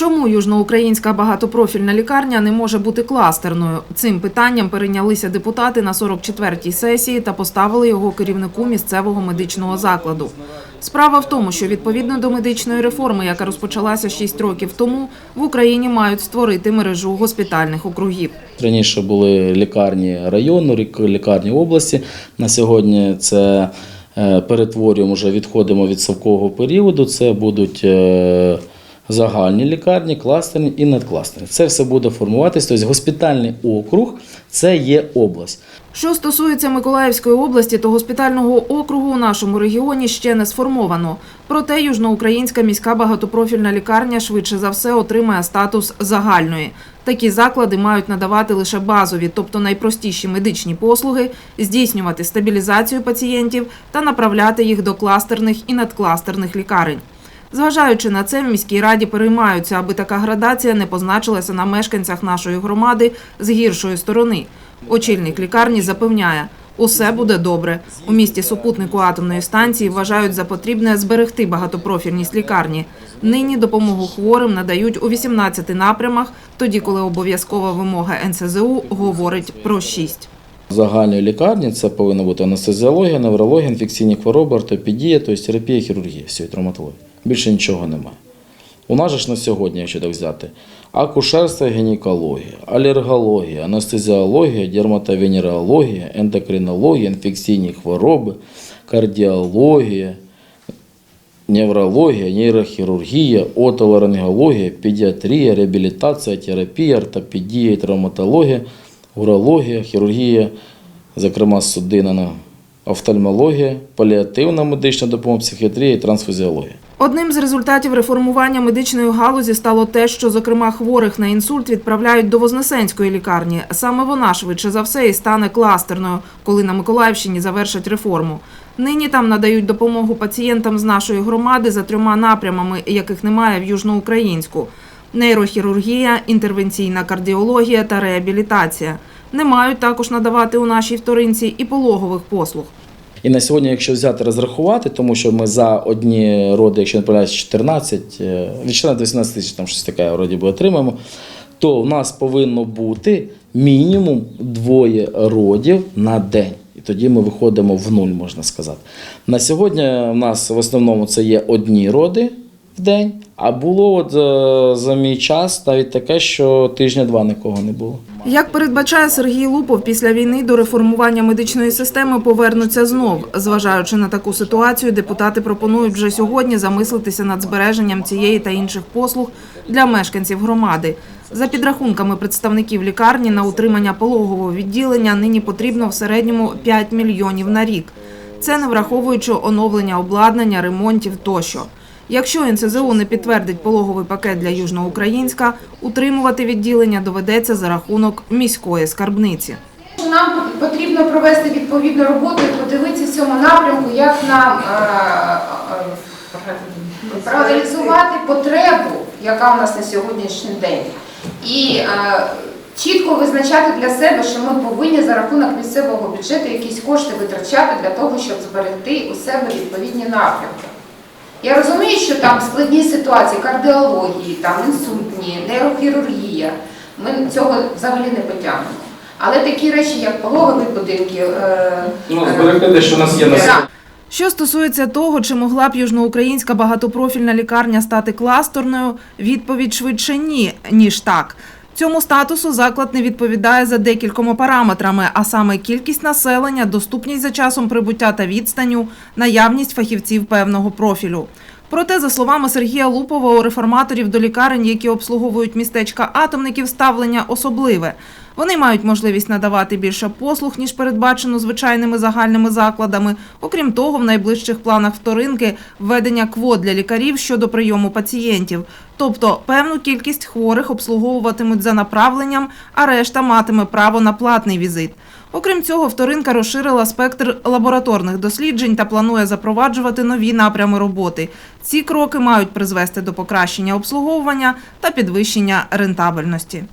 Чому южноукраїнська багатопрофільна лікарня не може бути кластерною? Цим питанням перейнялися депутати на 44-й сесії та поставили його керівнику місцевого медичного закладу. Справа в тому, що відповідно до медичної реформи, яка розпочалася 6 років тому, в Україні мають створити мережу госпітальних округів. Раніше були лікарні району, лікарні області. На сьогодні це е, перетворюємо, вже відходимо від совкового періоду. Це будуть е, загальні лікарні, кластерні і надкластерні. Це все буде формуватися. Тобто госпітальний округ це є область. Що стосується Миколаївської області, то госпітального округу у нашому регіоні ще не сформовано. Проте Южноукраїнська міська багатопрофільна лікарня швидше за все отримає статус загальної. Такі заклади мають надавати лише базові, тобто найпростіші медичні послуги, здійснювати стабілізацію пацієнтів та направляти їх до кластерних і надкластерних лікарень. Зважаючи на це, в міській раді переймаються, аби така градація не позначилася на мешканцях нашої громади з гіршої сторони. Очільник лікарні запевняє, усе буде добре. У місті супутнику атомної станції вважають за потрібне зберегти багатопрофільність лікарні. Нині допомогу хворим надають у 18 напрямах, тоді коли обов'язкова вимога НСЗУ говорить про 6. Загальної лікарні це повинна бути анестезіологія, неврологія, інфекційні хвороби, ортопедія, тобто терапія, хірургія, все, і травматологія. Більше нічого немає. У нас же ж на сьогодні, якщо так взяти, акушерство і гінекологія, алергологія, анестезіологія, дерматовенерологія, ендокринологія, інфекційні хвороби, кардіологія, неврологія, нейрохірургія, отоларингологія, педіатрія, реабілітація, терапія, ортопедія травматологія, урологія, хірургія, зокрема судинна офтальмологія, паліативна медична допомога, психіатрія і трансфузіологія. Одним з результатів реформування медичної галузі стало те, що, зокрема, хворих на інсульт відправляють до Вознесенської лікарні. Саме вона швидше за все і стане кластерною, коли на Миколаївщині завершать реформу. Нині там надають допомогу пацієнтам з нашої громади за трьома напрямами, яких немає в Южноукраїнську: нейрохірургія, інтервенційна кардіологія та реабілітація. Не мають також надавати у нашій вторинці і пологових послуг. І на сьогодні, якщо взяти розрахувати, тому що ми за одні роди, якщо не помиляюсь, 14, е, від 14 до 18 тисяч, там щось таке вроді би отримаємо, то в нас повинно бути мінімум двоє родів на день. І тоді ми виходимо в нуль, можна сказати. На сьогодні в нас в основному це є одні роди в день, а було от е, за мій час навіть таке, що тижня-два нікого не було. Як передбачає Сергій Лупов, після війни до реформування медичної системи повернуться знов. Зважаючи на таку ситуацію, депутати пропонують вже сьогодні замислитися над збереженням цієї та інших послуг для мешканців громади. За підрахунками представників лікарні на утримання пологового відділення нині потрібно в середньому 5 мільйонів на рік. Це не враховуючи оновлення обладнання, ремонтів тощо. Якщо НСЗУ не підтвердить пологовий пакет для Южноукраїнська, утримувати відділення доведеться за рахунок міської скарбниці. Нам потрібно провести відповідну роботу і подивитися в цьому напрямку, як нам е, е, проаналізувати потребу, яка у нас на сьогоднішній день, і е, чітко визначати для себе, що ми повинні за рахунок місцевого бюджету якісь кошти витрачати для того, щоб зберегти у себе відповідні напрямки. Я розумію, що там складні ситуації, кардіології, там інсультні, нейрохірургія. Ми цього взагалі не потягнемо. Але такі речі, як пологові будинки, е, Ну, е, зберегти те, що у нас є на Що стосується того, чи могла б южноукраїнська багатопрофільна лікарня стати кластерною, відповідь швидше ні, ніж так. Цьому статусу заклад не відповідає за декількома параметрами, а саме кількість населення, доступність за часом прибуття та відстаню, наявність фахівців певного профілю. Проте, за словами Сергія Лупова, у реформаторів до лікарень, які обслуговують містечка атомників, ставлення особливе. Вони мають можливість надавати більше послуг, ніж передбачено звичайними загальними закладами. Окрім того, в найближчих планах вторинки введення квот для лікарів щодо прийому пацієнтів. Тобто певну кількість хворих обслуговуватимуть за направленням, а решта матиме право на платний візит. Окрім цього, вторинка розширила спектр лабораторних досліджень та планує запроваджувати нові напрями роботи. Ці кроки мають призвести до покращення обслуговування та підвищення рентабельності.